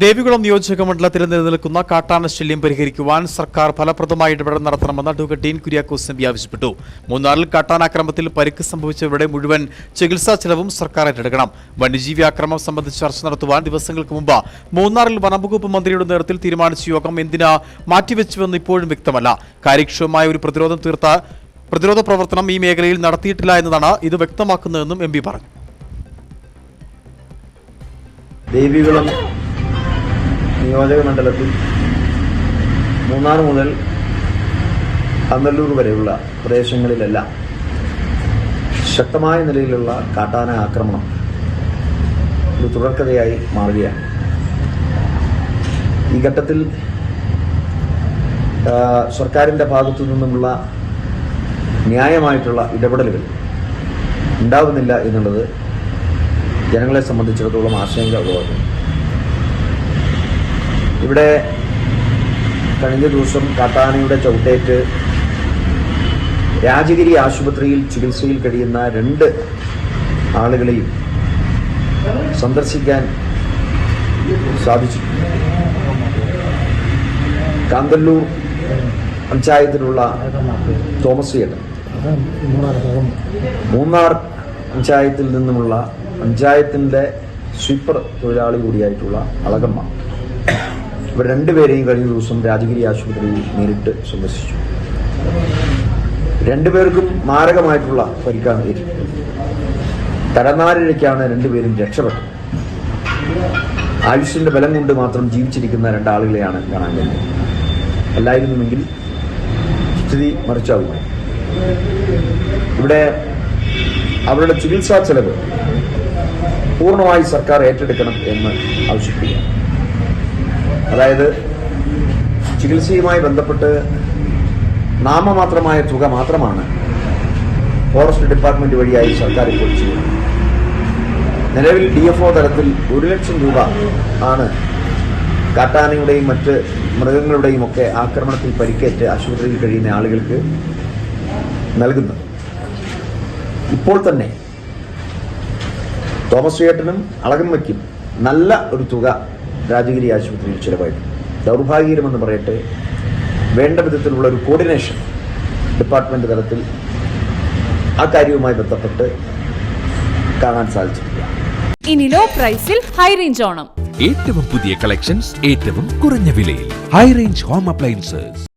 ദേവികുളം നിയോജക മണ്ഡലത്തിൽ നിലനിൽക്കുന്ന കാട്ടാന ശല്യം പരിഹരിക്കുവാൻ സർക്കാർ ഫലപ്രദമായി ഇടപെടൽ നടത്തണമെന്ന് അഡ്വക്കേറ്റ് ഡീൻ കുര്യാക്കോസ് എം ആവശ്യപ്പെട്ടു. മൂന്നാറിൽ കാട്ടാനാക്രമത്തിൽ പരിക്ക് സംഭവിച്ചവരുടെ മുഴുവൻ ചികിത്സാ ചെലവും സർക്കാർ ഏറ്റെടുക്കണം. വന്യജീവി ആക്രമം സംബന്ധിച്ച് ചർച്ച നടത്തുവാൻ ദിവസങ്ങൾക്ക് മുമ്പ് മൂന്നാറിൽ വനംവകുപ്പ് മന്ത്രിയുടെ നേതൃത്വത്തിൽ തീരുമാനിച്ച യോഗം എന്തിനാ മാറ്റിവെച്ചുവെന്ന് ഇപ്പോഴും വ്യക്തമല്ല. കാര്യക്ഷമമായ ഒരു പ്രതിരോധം തീർത്ത പ്രതിരോധ പ്രവർത്തനം ഈ മേഖലയിൽ നടത്തിയിട്ടില്ല എന്നതാണ് ഇത് വ്യക്തമാക്കുന്നതെന്നും എം പറഞ്ഞു. നിയോജക മണ്ഡലത്തിൽ മൂന്നാർ മുതൽ പന്തല്ലൂർ വരെയുള്ള പ്രദേശങ്ങളിലെല്ലാം ശക്തമായ നിലയിലുള്ള കാട്ടാന ആക്രമണം ഒരു തുടർക്കഥയായി മാറുകയാണ്. ഈ ഘട്ടത്തിൽ സർക്കാരിന്റെ ഭാഗത്തു നിന്നുമുള്ള ന്യായമായിട്ടുള്ള ഇടപെടലുകൾ ഉണ്ടാകുന്നില്ല എന്നുള്ളത് ജനങ്ങളെ സംബന്ധിച്ചിടത്തോളം ആശങ്ക ഉളവാക്കുന്നു ഇവിടെ കഴിഞ്ഞ ദിവസം കാട്ടാനയുടെ ചവിട്ടേറ്റ് രാജഗിരി ആശുപത്രിയിൽ ചികിത്സയിൽ കഴിയുന്ന രണ്ട് ആളുകളെയും സന്ദർശിക്കാൻ സാധിച്ചു കാന്തല്ലൂർ പഞ്ചായത്തിലുള്ള തോമസ് ചേട്ടൻ. മൂന്നാർ പഞ്ചായത്തിൽ നിന്നുമുള്ള പഞ്ചായത്തിന്റെ സ്വീപ്പർ തൊഴിലാളി കൂടിയായിട്ടുള്ള അളകമ്മ. ഇവർ രണ്ടുപേരെയും കഴിഞ്ഞ ദിവസം രാജഗിരി ആശുപത്രിയിൽ നേരിട്ട് സന്ദർശിച്ചു. രണ്ടുപേർക്കും മാരകമായിട്ടുള്ള പരിക്കാണ് തരനാരിഴയ്ക്കാണ് രണ്ടുപേരും രക്ഷപ്പെട്ടത്. ആയുഷിന്റെ ബലം കൊണ്ട് മാത്രം ജീവിച്ചിരിക്കുന്ന രണ്ടാളുകളെയാണ് കാണാൻ കഴിഞ്ഞത്. അല്ലായിരുന്നുവെങ്കിൽ സ്ഥിതി മറിച്ചാവുക ഇവിടെ അവരുടെ ചികിത്സാ ചെലവ് പൂർണമായി സർക്കാർ ഏറ്റെടുക്കണം എന്ന് ആവശ്യപ്പെടുക അതായത് ചികിത്സയുമായി ബന്ധപ്പെട്ട് നാമമാത്രമായ തുക മാത്രമാണ് ഫോറസ്റ്റ് ഡിപ്പാർട്ട്മെന്റ് വഴിയായി സർക്കാർ ഇപ്പോൾ ചെയ്യുന്നത്. നിലവിൽ ഡി എഫ് ഒ തലത്തിൽ ഒരു ലക്ഷം രൂപ ആണ് കാട്ടാനയുടെയും മറ്റ് മൃഗങ്ങളുടെയും ഒക്കെ ആക്രമണത്തിൽ പരിക്കേറ്റ് ആശുപത്രിയിൽ കഴിയുന്ന ആളുകൾക്ക് നൽകുന്നത്. ഇപ്പോൾ തന്നെ തോമസ് ചേട്ടനും അളകമ്മയ്ക്കും നല്ല ഒരു തുക രാജഗിരി ആശുപത്രിയിൽ ചിലവായിട്ട് ദൗർഭാഗ്യകരമെന്ന് പറയട്ടെ വേണ്ട വിധത്തിലുള്ള ഒരു കോർഡിനേഷൻ ഡിപ്പാർട്ട്മെന്റ് തലത്തിൽ ആ കാര്യവുമായി ബന്ധപ്പെട്ട് കാണാൻ സാധിച്ചിട്ടില്ല. ഇനി ലോ പ്രൈസിൽ ഹൈ റേഞ്ച് ഓണം. ഏറ്റവും പുതിയ കളക്ഷൻസ് ഏറ്റവും കുറഞ്ഞ വിലയിൽ. High range home appliances